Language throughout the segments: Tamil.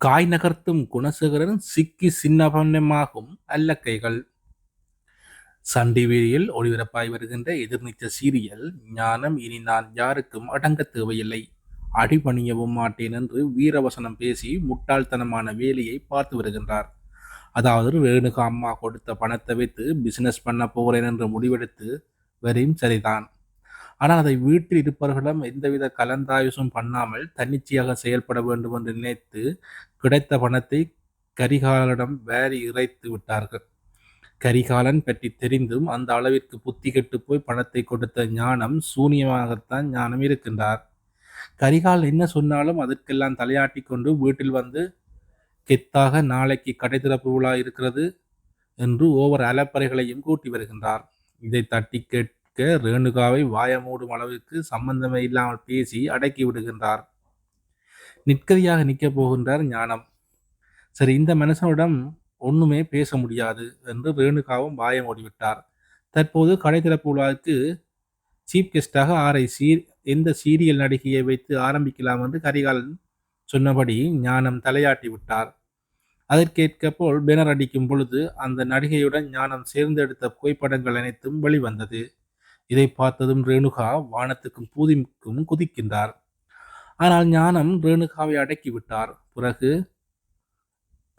காய் நகர்த்தும் குணசேகரன் சிக்கி சின்னபன்னமாகும் அல்லக்கைகள். சன் டிவியில் ஒளிபரப்பாய் வருகின்ற எதிர்நீச்ச சீரியல் ஞானம் இனி நான் யாருக்கும் அடங்க தேவையில்லை. அடிபணியவும் மாட்டேன் என்று வீரவசனம் பேசி முட்டாள்தனமான வேலையை பார்த்து வருகின்றார். அதாவது ரேணுகா அம்மா கொடுத்த பணத்தை வைத்து பிசினஸ் பண்ண போகிறேன் என்று முடிவெடுத்து வரையும் சரிதான். ஆனால் அதை வீட்டில் இருப்பவர்களிடம் எந்தவித கலந்தாயுசும் பண்ணாமல் தன்னிச்சையாக செயல்பட வேண்டும் என்று நினைத்து கிடைத்த பணத்தை கரிகாலனிடம் வேறி இறைத்து விட்டார்கள். கரிகாலன் பற்றி தெரிந்தும் அந்த அளவிற்கு புத்தி கெட்டு போய் பணத்தை கொடுத்த ஞானம் சூனியமாகத்தான் ஞானம் இருக்கின்றார். கரிகால் என்ன சொன்னாலும் அதற்கெல்லாம் தலையாட்டி கொண்டு வீட்டில் வந்து கெத்தாக நாளைக்கு கடை திறப்பு விழா இருக்கிறது என்று ஒவ்வொரு அலப்பறைகளையும் கூட்டி வருகின்றார். இதை தட்டி நிற்க ரேணுகாவை வாயமூடும் அளவுக்கு சம்பந்தமே இல்லாமல் பேசி அடக்கி விடுகின்றார். நிற்கதியாக நிற்கப் போகின்றார் ஞானம். சரி இந்த மனுஷனிடம் ஒண்ணுமே பேச முடியாது என்று ரேணுகாவும் வாயம் ஓடிவிட்டார் தற்போது கடை திறப்பு விழாவுக்கு சீஃப் கெஸ்டாக ஆரை சீ எந்த சீரியல் நடிகையை வைத்து ஆரம்பிக்கலாம் என்று கரிகாலன் சொன்னபடி ஞானம் தலையாட்டி விட்டார். அதற்கேற்க போல் பேனர் அடிக்கும் பொழுது அந்த நடிகையுடன் ஞானம் சேர்ந்தெடுத்த புகைப்படங்கள் அனைத்தும் வெளிவந்தது. இதை பார்த்ததும் ரேணுகா வானத்துக்கும் பூதிக்கும் குதிக்கின்றார். ஆனால் ஞானம் ரேணுகாவை அடக்கி விட்டார் பிறகு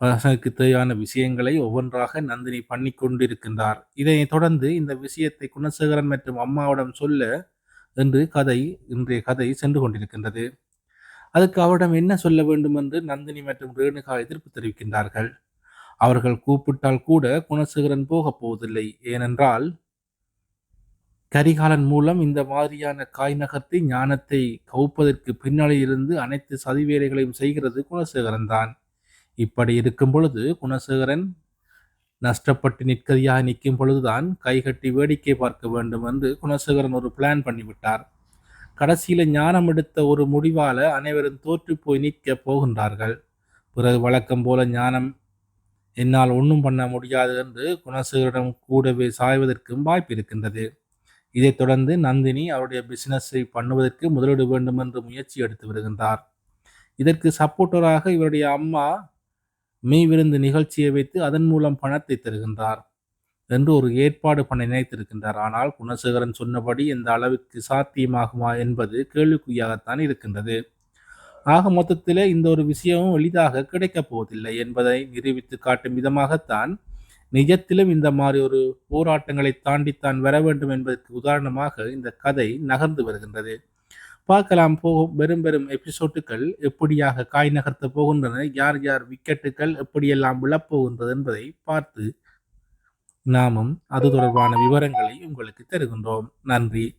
பசனுக்கு தேவையான விஷயங்களை ஒவ்வொன்றாக நந்தினி பண்ணி கொண்டிருக்கின்றார். இதனைத் தொடர்ந்து இந்த விஷயத்தை குணசேகரன் மற்றும் அம்மாவிடம் சொல்ல என்று கதை இன்றைய கதை சென்று கொண்டிருக்கின்றது. அதுக்கு அவரிடம் என்ன சொல்ல வேண்டும் என்று நந்தினி மற்றும் ரேணுகா எதிர்ப்பு தெரிவிக்கின்றார்கள். அவர்கள் கூப்பிட்டால் கூட குணசேகரன் போகப் போவதில்லை. ஏனென்றால் கரிகாலன் மூலம் இந்த மாதிரியான காய் நகர்த்தி ஞானத்தை கவுப்பதற்கு பின்னாலே இருந்து அனைத்து சதி வேலைகளையும் செய்கிறது குணசேகரன் தான். இப்படி இருக்கும் பொழுது குணசேகரன் நஷ்டப்பட்டு நிற்கதியாக நிற்கும் பொழுதுதான் கைகட்டி வேடிக்கை பார்க்க வேண்டும் என்று குணசேகரன் ஒரு பிளான் பண்ணிவிட்டார். கடைசியில் ஞானம் எடுத்த ஒரு முடிவால் அனைவரும் தோற்று போய் நிற்க போகின்றார்கள். பிறகு வழக்கம் போல ஞானம் என்னால் ஒன்றும் பண்ண முடியாது என்று குணசேகரிடம் கூடவே சாய்வதற்கும் வாய்ப்பு இருக்கின்றது. இதைத் தொடர்ந்து நந்தினி அவருடைய பிசினஸை பண்ணுவதற்கு முதலீடு வேண்டும் என்று முயற்சி எடுத்து வருகின்றார். இதற்கு சப்போர்ட்டராக இவருடைய அம்மா மெய் விருந்து நிகழ்ச்சியை வைத்து அதன் மூலம் பணத்தை தருகின்றார் என்று ஒரு ஏற்பாடு பண்ண நினைத்திருக்கின்றார். ஆனால் குணசேகரன் சொன்னபடி இந்த அளவிற்கு சாத்தியமாகுமா என்பது கேள்விக்குறியாகத்தான் இருக்கின்றது. ஆக மொத்தத்தில் இந்த ஒரு விஷயமும் எளிதாக கிடைக்கப் போவதில்லை என்பதை நிரூபித்து காட்டும் விதமாகத்தான் நிஜத்திலும் இந்த மாதிரி ஒரு போராட்டங்களை தாண்டித்தான் வர வேண்டும் என்பதற்கு உதாரணமாக இந்த கதை நகர்ந்து வருகின்றது. பார்க்கலாம் போகும் பெரும் பெரும் எபிசோட்டுகள் எப்படியாக காய் நகர்த்த போகின்றன யார் யார் விக்கெட்டுகள் எப்படியெல்லாம் விழப்போகின்றது என்பதை பார்த்து நாமும் அது தொடர்பான விவரங்களை உங்களுக்கு தருகின்றோம். நன்றி.